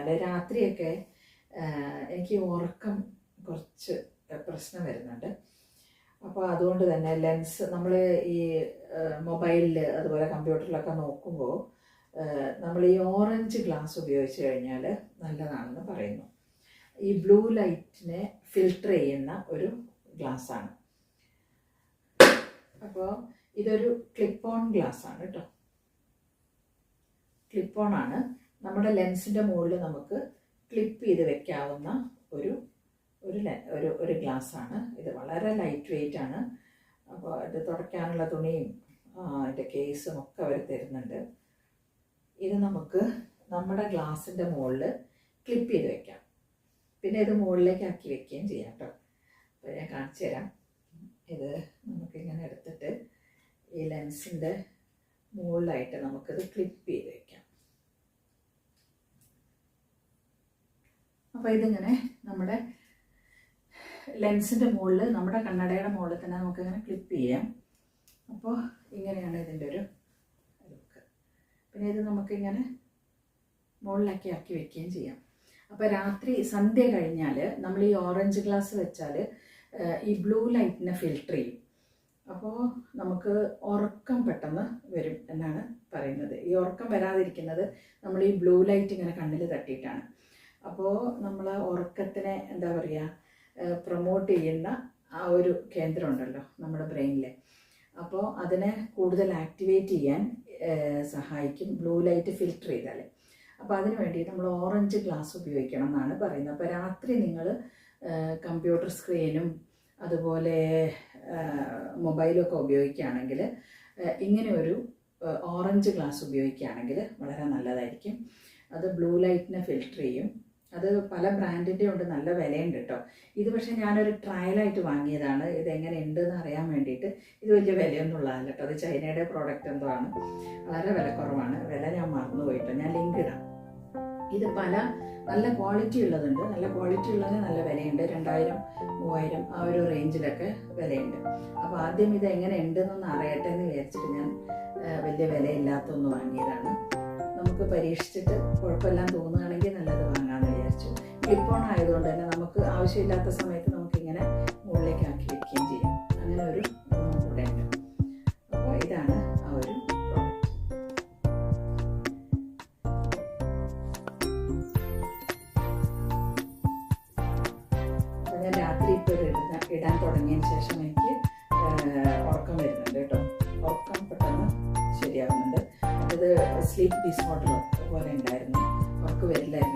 കഴിഞ്ഞാൽ രാത്രിയൊക്കെ എനിക്ക് ഉറക്കം കുറച്ച് പ്രശ്നം വരുന്നുണ്ട്. അപ്പോൾ അതുകൊണ്ട് തന്നെ ലെൻസ് നമ്മൾ ഈ മൊബൈലിൽ അതുപോലെ കമ്പ്യൂട്ടറിലൊക്കെ നോക്കുമ്പോൾ നമ്മൾ ഈ ഓറഞ്ച് ഗ്ലാസ് ഉപയോഗിച്ച് കഴിഞ്ഞാൽ നല്ലതാണെന്ന് പറയുന്നു. ഈ ബ്ലൂ ലൈറ്റിനെ ഫിൽട്ടർ ചെയ്യുന്ന ഒരു ഗ്ലാസ്സാണ്. അപ്പോൾ ഇതൊരു ക്ലിപ്പ് ഓൺ ഗ്ലാസ് ആണ് കേട്ടോ ക്ലിപ്പ് ഓൺ ആണ്. നമ്മുടെ ലെൻസിന്റെ മുകളിൽ നമുക്ക് ക്ലിപ്പ് ചെയ്ത് വെക്കാവുന്ന ഒരു ഒരു ഒരു ഒരു ഗ്ലാസ്സാണ് ഇത് വളരെ ലൈറ്റ് വെയിറ്റ് ആണ്. അപ്പോൾ ഇത് തുടയ്ക്കാനുള്ള തുണിയും അതിന്റെ കേസും ഒക്കെ അവർ തരുന്നുണ്ട്. ഇത് നമുക്ക് നമ്മുടെ ഗ്ലാസിന്റെ മുകളിൽ ക്ലിപ്പ് ചെയ്ത് വെക്കാം. പിന്നെ ഇത് മുകളിലേക്ക് ആക്കി വെക്കുകയും ചെയ്യാം കേട്ടോ അപ്പോൾ ഞാൻ കാണിച്ചു തരാം. ഇത് നമുക്കിങ്ങനെ എടുത്തിട്ട് ഈ ലെൻസിന്റെ മുകളിലായിട്ട് നമുക്കിത് ക്ലിപ്പ് ചെയ്ത് വെക്കാം. അപ്പോൾ ഇതിങ്ങനെ നമ്മുടെ ലെൻസിന്റെ മുകളിൽ നമ്മുടെ കണ്ണടയുടെ മുകളിൽ തന്നെ നമുക്കിങ്ങനെ ക്ലിപ്പ് ചെയ്യാം. അപ്പോൾ ഇങ്ങനെയാണ് ഇതിന്റെ ഒരു ലുക്ക് പിന്നെ ഇത് നമുക്കിങ്ങനെ മുകളിലാക്കി ആക്കി വെക്കുകയും ചെയ്യാം. അപ്പോൾ രാത്രി സന്ധ്യ കഴിഞ്ഞാൽ നമ്മൾ ഈ ഓറഞ്ച് ഗ്ലാസ് വെച്ചാൽ ഈ ബ്ലൂ ലൈറ്റിനെ ഫിൽട്ടർ ചെയ്യും. അപ്പോൾ നമുക്ക് ഉറക്കം പെട്ടെന്ന് വരും എന്നാണ് പറയുന്നത്. ഈ ഉറക്കം വരാതിരിക്കുന്നത് നമ്മൾ ഈ ബ്ലൂ ലൈറ്റ് ഇങ്ങനെ കണ്ണിൽ തട്ടിയിട്ടാണ്. അപ്പോൾ നമ്മൾ ഉറക്കത്തിനെ എന്താ പറയുക പ്രൊമോട്ട് ചെയ്യുന്ന ആ ഒരു കേന്ദ്രം ഉണ്ടല്ലോ നമ്മുടെ ബ്രെയിനിൽ അപ്പോൾ അതിനെ കൂടുതൽ ആക്ടിവേറ്റ് ചെയ്യാൻ സഹായിക്കും ബ്ലൂ ലൈറ്റ് ഫിൽട്ടർ ചെയ്താൽ അപ്പോൾ അതിന് വേണ്ടി നമ്മൾ ഓറഞ്ച് ഗ്ലാസ് ഉപയോഗിക്കണം എന്നാണ് പറയുന്നത്. അപ്പോൾ രാത്രി നിങ്ങൾ കമ്പ്യൂട്ടർ സ്ക്രീനും അതുപോലെ മൊബൈലൊക്കെ ഉപയോഗിക്കുകയാണെങ്കിൽ ഇങ്ങനെ ഒരു ഓറഞ്ച് ഗ്ലാസ് ഉപയോഗിക്കുകയാണെങ്കിൽ വളരെ നല്ലതായിരിക്കും. അത് ബ്ലൂ ലൈറ്റിനെ ഫിൽട്ടർ ചെയ്യും. അത് പല ബ്രാൻഡിന്റെ ഉണ്ട് നല്ല വിലയുണ്ട് കേട്ടോ ഇത് പക്ഷേ ഞാനൊരു ട്രയലായിട്ട് വാങ്ങിയതാണ്. ഇത് എങ്ങനെ ഉണ്ട് എന്ന് അറിയാൻ വേണ്ടിയിട്ട് ഇത് വലിയ വിലയൊന്നും ഉള്ളതല്ല കേട്ടോ അത് ചൈനയുടെ പ്രോഡക്റ്റ് എന്തോ ആണ്. വളരെ വില കുറവാണ്. വില ഞാൻ മറന്നു പോയിട്ടോ ഞാൻ ലിങ്ക് ഇടാം. ഇത് പല നല്ല ക്വാളിറ്റി ഉള്ളതുണ്ട്. നല്ല ക്വാളിറ്റി ഉള്ളതിന് നല്ല വിലയുണ്ട്. രണ്ടായിരം മൂവായിരം ആ ഒരു റേഞ്ചിലൊക്കെ വിലയുണ്ട്. അപ്പോൾ ആദ്യം ഇത് എങ്ങനെ ഉണ്ടെന്നൊന്ന് അറിയട്ടെ എന്ന് വിചാരിച്ചിട്ട് ഞാൻ വലിയ വിലയില്ലാത്തൊന്ന് വാങ്ങിയതാണ്. നമുക്ക് പരീക്ഷിച്ചിട്ട് കുഴപ്പമില്ലാന്ന് തോന്നുകയാണെങ്കിൽ നല്ലത് വാങ്ങാമെന്ന് വിചാരിച്ചു ക്ലിപ്പ് ഓൺ ആയതുകൊണ്ട് തന്നെ നമുക്ക് ആവശ്യമില്ലാത്ത സമയത്ത് നമുക്കിങ്ങനെ മുകളിലേക്ക് ആക്കി വെക്കുകയും ചെയ്യാം. അങ്ങനെ ഒരു ഗുണം അപ്പോൾ ഇതാണ് ആ ഒരു പ്രോഡക്റ്റ് ഞാൻ രാത്രി ഇപ്പോൾ ഇടാൻ തുടങ്ങിയതിന് ശേഷം എനിക്ക് ഉറക്കം വരുന്നുണ്ട് കേട്ടോ. ഉറക്കം പെട്ടെന്ന് ശരിയാവുന്നുണ്ട്. ഇത് സ്ലീപ്പ് ഡിസോർഡർ പോലെ ഉണ്ടായിരുന്നു. ഉറക്കം വരില്ലായിരുന്നു.